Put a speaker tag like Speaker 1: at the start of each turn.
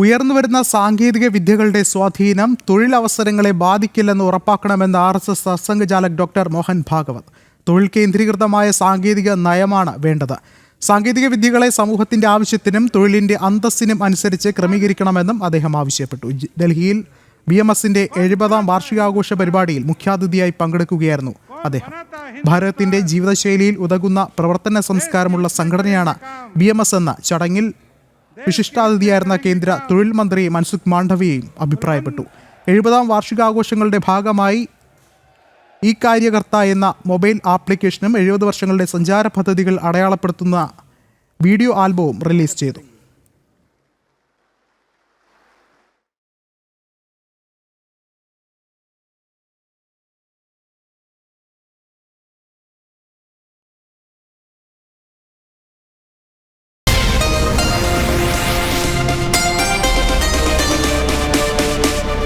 Speaker 1: ഉയർന്നുവരുന്ന സാങ്കേതിക വിദ്യകളുടെ സ്വാധീനം തൊഴിലവസരങ്ങളെ ബാധിക്കില്ലെന്ന് ഉറപ്പാക്കണമെന്ന് R S S Sarsanghchalak doctor Mohan Bhagwat. തൊഴിൽ കേന്ദ്രീകൃതമായ സാങ്കേതിക നയമാണ് വേണ്ടത്. സാങ്കേതിക വിദ്യകളെ സമൂഹത്തിന്റെ ആവശ്യത്തിനും തൊഴിലിന്റെ അന്തസ്സിനും അനുസരിച്ച് ക്രമീകരിക്കണമെന്നും അദ്ദേഹം ആവശ്യപ്പെട്ടു. ഡൽഹിയിൽ ബി എം എസിന്റെ എഴുപതാം വാർഷികാഘോഷ പരിപാടിയിൽ മുഖ്യാതിഥിയായി പങ്കെടുക്കുകയായിരുന്നു അദ്ദേഹം. ഭാരതത്തിന്റെ ജീവിതശൈലിയിൽ ഉതകുന്ന പ്രവർത്തന സംസ്കാരമുള്ള സംഘടനയാണ് ബി എം എസ് എന്ന ചടങ്ങിൽ വിശിഷ്ടാതിഥിയായിരുന്ന കേന്ദ്ര തൊഴിൽ മന്ത്രി മൻസുഖ് മാണ്ഡവിയയും അഭിപ്രായപ്പെട്ടു. എഴുപതാം വാർഷികാഘോഷങ്ങളുടെ ഭാഗമായി ഈ കാര്യകർത്ത എന്ന മൊബൈൽ ആപ്ലിക്കേഷനും എഴുപത് വർഷങ്ങളുടെ സഞ്ചാര പദ്ധതികൾ അടയാളപ്പെടുത്തുന്ന വീഡിയോ ആൽബവും റിലീസ് ചെയ്തു.